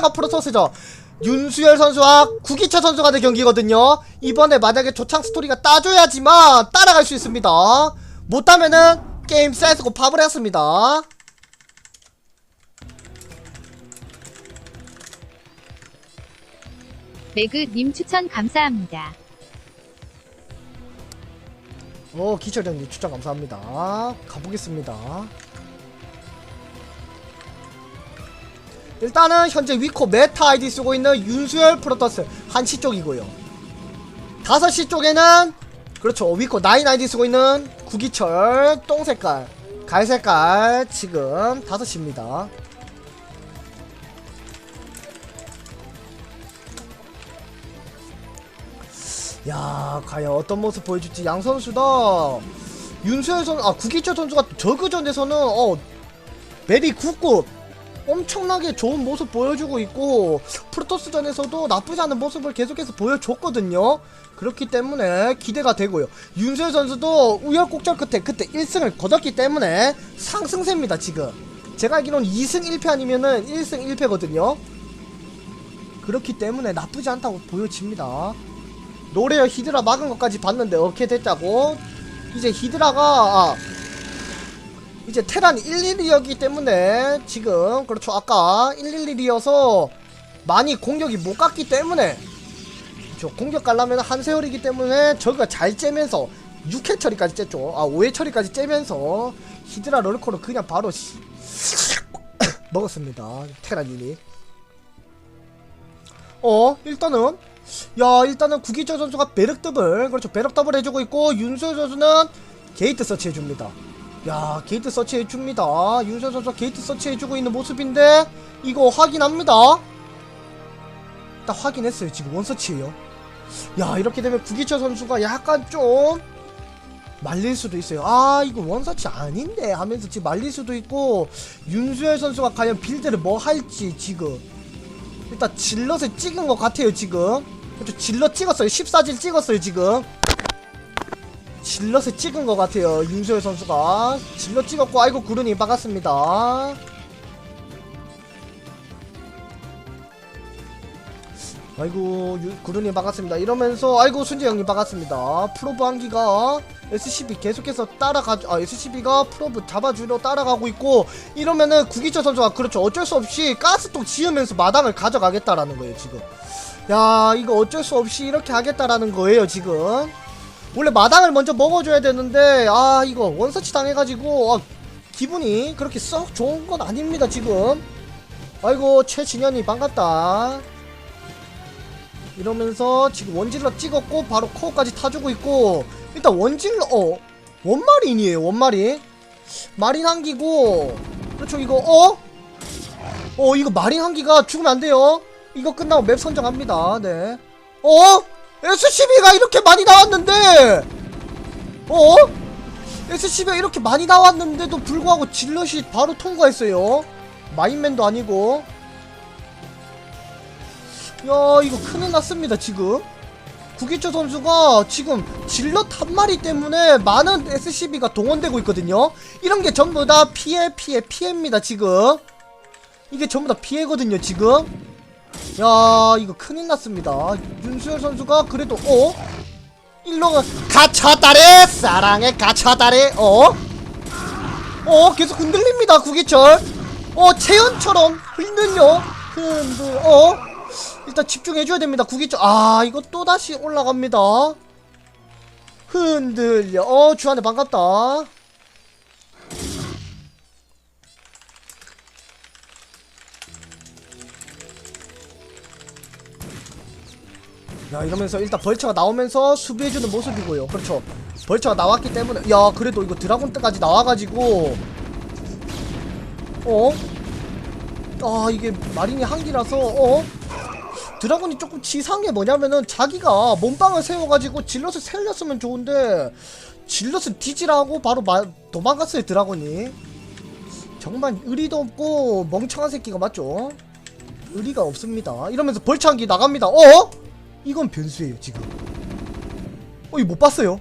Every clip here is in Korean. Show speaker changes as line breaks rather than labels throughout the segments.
테란과 프로토스죠. 윤수열 선수와 구기철 선수가 될 경기거든요. 이번에 만약에 조창 스토리가 따줘야지만 따라갈 수 있습니다. 못하면은 게임 쎄고 팝을 했습니다.
매그님 추천 감사합니다.
어 기철 형님 추천 감사합니다 가보겠습니다 일단은 현재 위코 메타 아이디 쓰고 있는 윤수열 프로토스 한시 쪽이고요. 5시 쪽에는 그렇죠. 위코 나인 아이디 쓰고 있는 구기철 똥색깔 갈색깔 지금 5시입니다. 야 과연 어떤 모습 보여줄지 양 선수 다 윤수열 선수 아 구기철 선수가 저그전에서는 어 맵이 굳고 엄청나게 좋은 모습 보여주고 있고 프로토스전에서도 나쁘지 않은 모습을 계속해서 보여줬거든요. 그렇기 때문에 기대가 되고요. 윤수열 선수도 우열곡절 끝에 그때 1승을 거뒀기 때문에 상승세입니다 지금. 제가 알기로는 2승 1패 아니면은 1승 1패거든요. 그렇기 때문에 나쁘지 않다고 보여집니다. 노레어 히드라 막은 것까지 봤는데 어떻게 됐자고? 이제 히드라가 아, 이제 테란 111이었기 때문에 지금 그렇죠. 아까 111이어서 많이 공격이 못 갔기 때문에 저 공격 가려면 한 세월이기 때문에 저가 잘 째면서 6회 처리까지 쬐죠. 아 5회 처리까지 째면서 히드라 럴커를 그냥 바로 씨- 먹었습니다. 테란인이 어 일단은 야 일단은 구기철 선수가 배럭 더블 그렇죠. 배럭 더블 해주고 있고 윤수현 선수는 게이트 서치 해줍니다 야 게이트 서치 해줍니다. 윤수현 선수가 게이트 서치 해주고 있는 모습인데 이거 확인합니다. 딱 확인했어요. 지금 원서치예요. 야 이렇게 되면 구기철 선수가 약간 좀 말릴 수도 있어요. 아 이거 원서치 아닌데 하면서 지금 말릴 수도 있고 윤수열 선수가 과연 빌드를 뭐 할지 지금 일단 질럿을 찍은 것 같아요 지금. 그렇죠. 질럿 찍었어요. 14질 찍었어요 지금 질럿을 찍은 것 같아요. 윤소열 선수가. 질럿 찍었고 아이고 구르님 반갑습니다. 아이고 유, 구르님 반갑습니다. 이러면서 아이고 순재 형님 반갑습니다. 프로브 한기가 SCB 계속해서 따라가 아 SCB가 프로브 잡아주려 따라가고 있고 이러면은 구기철 선수가 그렇죠. 어쩔 수 없이 가스통 지으면서 마당을 가져가겠다라는 거예요 지금. 야 이거 어쩔 수 없이 이렇게 하겠다라는 거예요 지금 원래 마당을 먼저 먹어줘야 되는데 아 이거 원서치 당해가지고 아, 기분이 그렇게 썩 좋은 건 아닙니다 지금. 아이고 최진현이 반갑다. 이러면서 지금 원질러 찍었고 바로 코어까지 타주고 있고 일단 원질러 어 원마린이에요 원마린. 마린 한기고 그렇죠 이거 어? 어 이거 마린 한기가 죽으면 안 돼요. 이거 끝나고 맵 선정합니다 네. 어? SCB가 이렇게 많이 나왔는데! 어? SCB가 이렇게 많이 나왔는데도 불구하고 질럿이 바로 통과했어요. 마인맨도 아니고. 야 이거 큰일 났습니다 지금. 구기초 선수가 지금 질럿 한 마리 때문에 많은 SCB가 동원되고 있거든요. 이런 게 전부 다 피해 피해 피해입니다 지금. 이게 전부 다 피해거든요 지금 야 이거 큰일 났습니다. 윤수열 선수가 그래도 어? 일로가 가차다래! 사랑의 가차다래! 어? 어 계속 흔들립니다 구기철. 어 채연처럼 흔들려. 흔들 어? 일단 집중해줘야 됩니다 구기철. 아 이거 또다시 올라갑니다. 흔들려. 어 주한테 반갑다 야 이러면서 일단 벌처가 나오면서 수비해주는 모습이고요 그렇죠 벌처가 나왔기 때문에 야 그래도 이거 드라곤 때까지 나와가지고 어? 아 이게 마린이 한기라서 어? 드라곤이 조금 게 뭐냐면은 자기가 몸빵을 세워가지고 질럿을 살렸으면 좋은데 질럿을 뒤지라고 바로 마, 도망갔어요 드라곤이 정말 의리도 없고 멍청한 새끼가 맞죠? 의리가 없습니다 이러면서 벌처 한기 나갑니다 어? 이건 변수예요 지금. 어 이거 못 봤어요.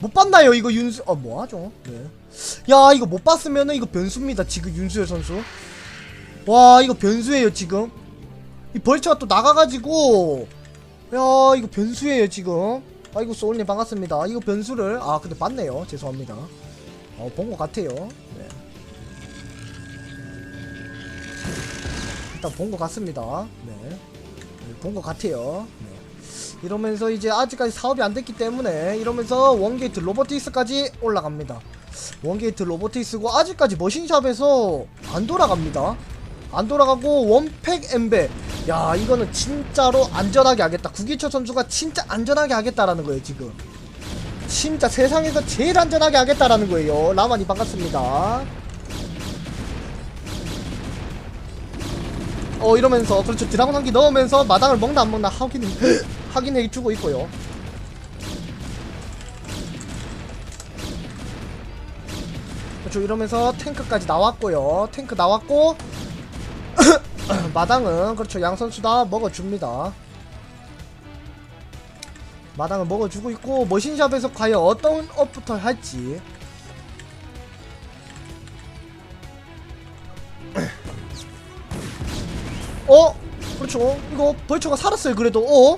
못 봤나요 이거 윤수 아 뭐하죠? 네. 야 이거 못 봤으면은 이거 변수입니다 지금 윤수열 선수. 와 이거 변수예요 지금. 이 벌처가 또 나가가지고. 야 이거 변수예요 지금. 아이고 소울님 반갑습니다. 이거 변수를 아 근데 봤네요. 죄송합니다. 어본 것 같아요. 네. 일단 본 것 같습니다. 네. 본 것 같아요. 네. 이러면서 이제 아직까지 사업이 안 됐기 때문에 이러면서 원게이트 로보틱스까지 올라갑니다. 원게이트 로보틱스고 아직까지 머신샵에서 안 돌아갑니다. 안 돌아가고 원팩 엠베. 야 이거는 진짜로 안전하게 하겠다. 구기초 선수가 진짜 안전하게 하겠다라는 거예요 지금. 진짜 세상에서 제일 안전하게 하겠다라는 거예요. 라만이 반갑습니다 어 이러면서 그렇죠. 드라곤 한기 넣으면서 마당을 먹나 안 먹나 확인 확인해 주고 있고요. 그렇죠. 이러면서 탱크까지 나왔고요. 탱크 나왔고 마당은 그렇죠. 양 선수 다 먹어줍니다. 마당을 먹어주고 있고 머신샵에서 과연 어떤 업부터 할지 어? 그렇죠. 이거 벌처가 살았어요 그래도. 어?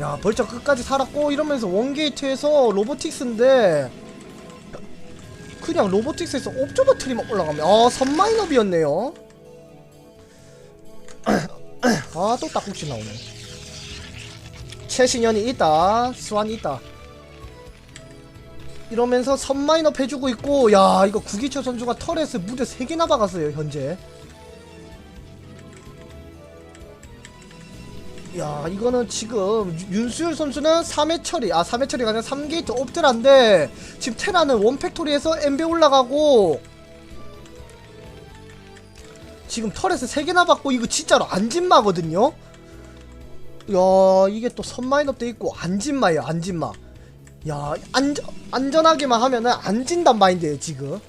야 벌처 끝까지 살았고 이러면서 원게이트에서 로보틱스인데 그냥 로보틱스에서 옵저버 트리만 올라가면 아 선마인업이었네요. 아 또 딱국시 나오네. 최신현이 있다. 스완이 있다. 이러면서 선마인업 해주고 있고 야 이거 구기초 선수가 털에서 무대 3개나 박았어요 현재 야 이거는 지금 유- 윤수열 선수는 3회 처리 아 3회 처리가 아니라 3게이트 옵드라인데 지금 테라는 원팩토리에서 엠베 올라가고 지금 털에서 3개나 받고 이거 진짜로 안진마거든요? 야 이게 또 선마인업 돼 있고 안진마예요 안진마. 야 안전, 안전하게만 하면은 안 진단 마인드예요 지금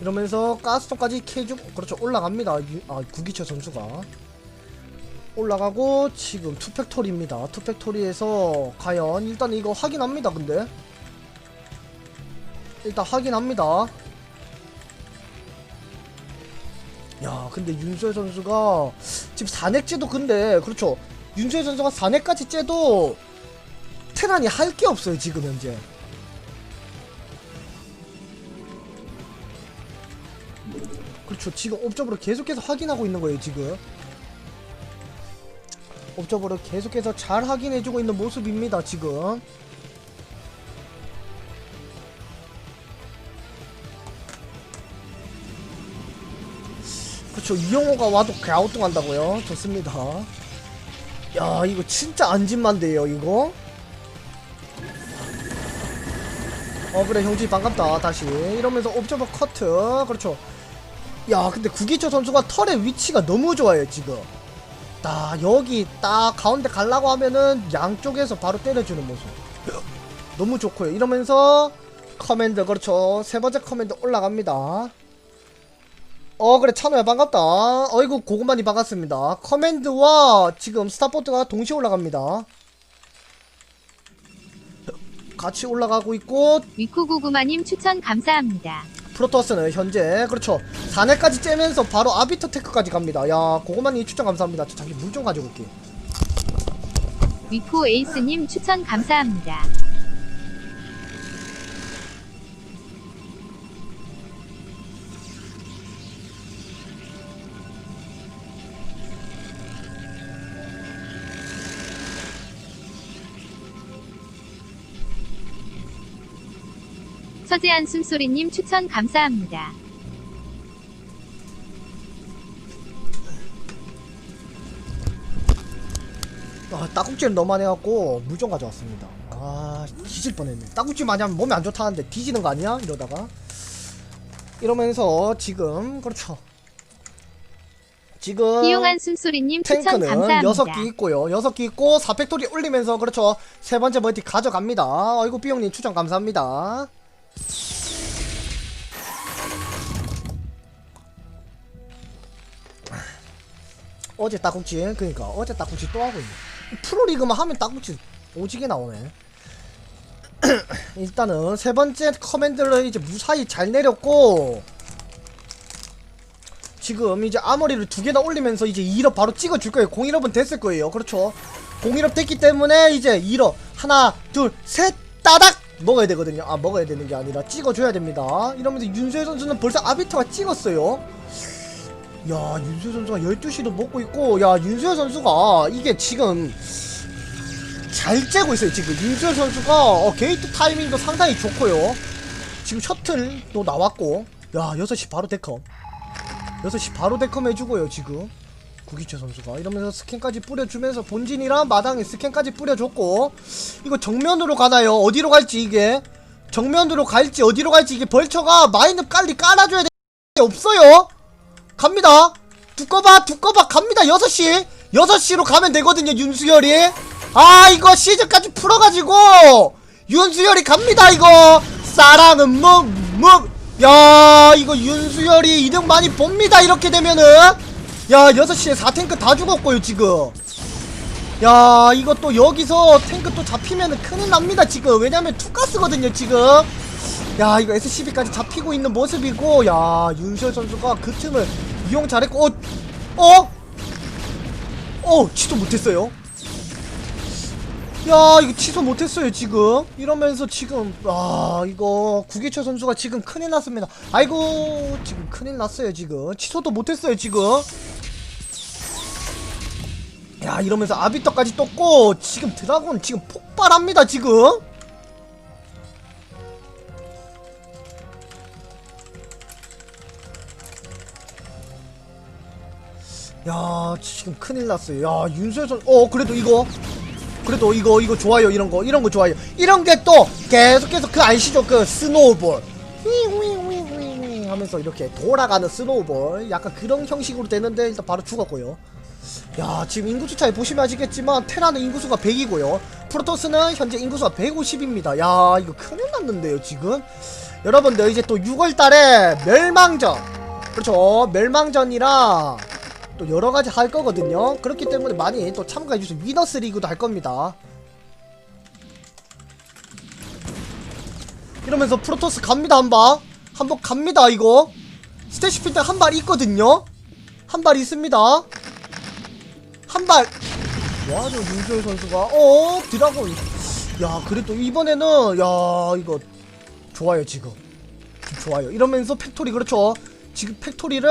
이러면서 가스통까지 캐주고 그렇죠. 올라갑니다. 유- 아 구기철 선수가. 올라가고 지금 투팩토리입니다. 투팩토리에서 과연 일단 이거 확인합니다 근데. 일단 확인합니다. 야 근데 윤수열 선수가 지금 4넥째도 근데 그렇죠. 윤수열 선수가 4넥까지 째도 테란이 할 게 없어요 지금 현재 그렇죠. 지금 옵저버로 계속해서 확인하고 있는 거예요 지금. 옵저버로 계속해서 잘 확인해주고 있는 모습입니다 지금. 그렇죠. 이영호가 와도 갸우뚱한다고요? 좋습니다. 야 이거 진짜 안진만데요 이거. 어 그래 형지 반갑다 다시. 이러면서 옵저버 커트. 그렇죠 야 근데 구기초 선수가 털의 위치가 너무 좋아요 지금. 딱 여기 딱 가운데 가려고 하면은 양쪽에서 바로 때려주는 모습. 너무 좋고요. 이러면서 커맨드 그렇죠. 세 번째 커맨드 올라갑니다. 어 그래 찬호야 반갑다. 어이구 고구마니 반갑습니다. 커맨드와 지금 스타포트가 동시에 올라갑니다. 같이 올라가고 있고.
위쿠구구마님 추천 감사합니다.
프로토스는 현재 그렇죠. 4회까지 째면서 바로 아비터 테크까지 갑니다. 야 고구마님 추천 감사합니다. 저 잠시 물좀 가지고 올게
위쿠 에이스님 추천 감사합니다. 서재한 숨소리님 추천 감사합니다.
아 딱국지를 너무 많이 해갖고 물 좀 가져왔습니다. 아 뒤질 뻔했네. 딱국지 많이 하면 몸에 안 좋다는데 뒤지는 거 아니야? 이러다가. 이러면서 지금 그렇죠. 지금
희용한 숨소리님
탱크는
감사합니다.
6개 있고요. 6개 있고 4팩토리 올리면서 그렇죠. 세 번째 멀티 가져갑니다. 어이구 삐용님 추천 감사합니다 어제 딱국지 그니까 어제 딱국지 또 하고 있네 프로리그만 하면 딱국지 오지게 나오네 일단은 세 번째 커맨드를 이제 무사히 잘 내렸고 지금 이제 아머리를 두 개나 올리면서 이제 2업 바로 찍어줄 거예요. 01업은 됐을 거예요. 그렇죠. 01업 됐기 때문에 이제 2업 하나 둘 셋 따닥 먹어야 되거든요. 아 먹어야 되는 게 아니라 찍어줘야 됩니다. 이러면서 윤수혜 선수는 벌써 아비터가 찍었어요. 야 윤수혜 선수가 12시도 먹고 있고 야 윤수혜 선수가 이게 지금 잘 째고 있어요 지금 윤수현 선수가 어, 게이트 타이밍도 상당히 좋고요 지금 셔틀도 나왔고 야 6시 바로 데컴 6시 바로 데컴 해주고요 지금 구기채 선수가 이러면서 스캔까지 뿌려주면서 본진이랑 마당에 스캔까지 뿌려줬고 이거 정면으로 가나요? 어디로 갈지 이게? 정면으로 갈지 어디로 갈지 이게 벌처가 마인드 깔리 깔아줘야 돼. 없어요. 갑니다. 두꺼봐 두꺼봐 갑니다. 6시. 6시로 가면 되거든요 윤수열이. 아 이거 시즌까지 풀어가지고 윤수열이 갑니다 이거. 사랑은 묵묵 야 이거 윤수열이 이득 많이 봅니다 이렇게 되면은 야 6시에 4탱크 다 죽었고요 지금. 야 이거 또 여기서 탱크 또 잡히면은 큰일 납니다 지금. 왜냐면 투가스거든요 지금. 야 이거 SCB까지 잡히고 있는 모습이고 야 윤수열 선수가 그 틈을 이용 잘했고 어? 어? 어 취소 못했어요. 야 이거 취소 못했어요 지금. 이러면서 지금 아 이거 구기철 선수가 지금 큰일 났습니다. 아이고 지금 큰일 났어요 지금. 취소도 못했어요 지금 야 이러면서 아비터까지 떴고 지금 드라곤 지금 폭발합니다 지금. 야 지금 큰일 났어요. 야 윤수현 선어 그래도 이거. 그래도 이거 이거 좋아요 이런 거 이런 거 좋아요. 이런 게 또 계속해서 그 아시죠? 그 스노우볼. 하면서 이렇게 돌아가는 스노우볼. 약간 그런 형식으로 되는데 일단 바로 죽었고요 야 지금 인구수 차이 보시면 아시겠지만 테라는 인구수가 100이고요. 프로토스는 현재 인구수가 150입니다. 야 이거 큰일 났는데요 지금? 여러분들 이제 또 6월달에 멸망전. 그렇죠. 멸망전이랑 또 여러가지 할 거거든요. 그렇기 때문에 많이 또 참가해주세요 위너스 리그도 할 겁니다. 이러면서 프로토스 갑니다 한방. 한번 갑니다 이거. 스테시필드 한발 있거든요. 한 발 있습니다 한발. 와저 윤주열 선수가. 어 드라곤. 야 그래도 이번에는 야 이거 좋아요 지금. 좋아요. 이러면서 팩토리 그렇죠? 지금 팩토리를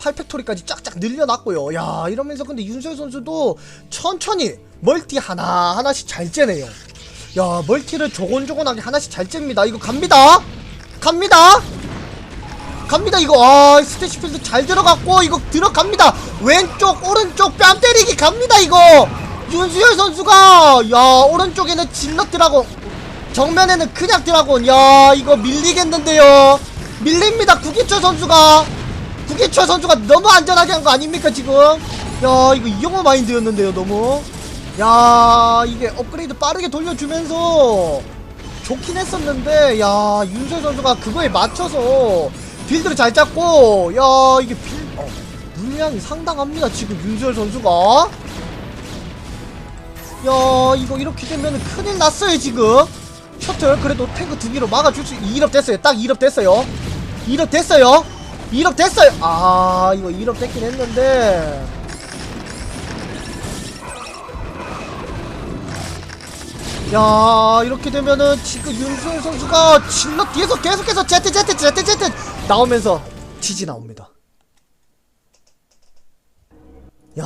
8팩토리까지 쫙쫙 늘려놨고요. 야 이러면서 근데 윤수열 선수도 천천히 멀티 하나 하나씩 잘 째네요. 야 멀티를 조곤조곤하게 하나씩 잘 잽니다. 이거 갑니다. 갑니다 갑니다 이거. 아 스테시필드 잘 들어갔고 이거 들어갑니다. 왼쪽 오른쪽 뺨 때리기 갑니다 이거. 윤수열 선수가 야 오른쪽에는 질럿 드라곤 정면에는 그냥 드라곤. 야 이거 밀리겠는데요. 밀립니다 구기철 선수가. 구기철 선수가 너무 안전하게 한 거 아닙니까 지금? 야 이거 이영호 마인드였는데요 너무. 야 이게 업그레이드 빠르게 돌려주면서 좋긴 했었는데 야 윤철 선수가 그거에 맞춰서 빌드를 잘 짰고 야 이게 빌 어, 물량이 상당합니다 지금 윤철 선수가. 야 이거 이렇게 되면 큰일 났어요 지금. 셔틀 그래도 탱크 두 개로 막아줄 수 2업 됐어요. 딱 2업 됐어요. 2업 됐어요. 2업 됐어요. 아 이거 2업 됐긴 했는데. 야 이렇게 되면은 지금 윤수현 선수가 질러 뒤에서 계속해서 제트 제트 제트 제트 나오면서 지지 나옵니다. 야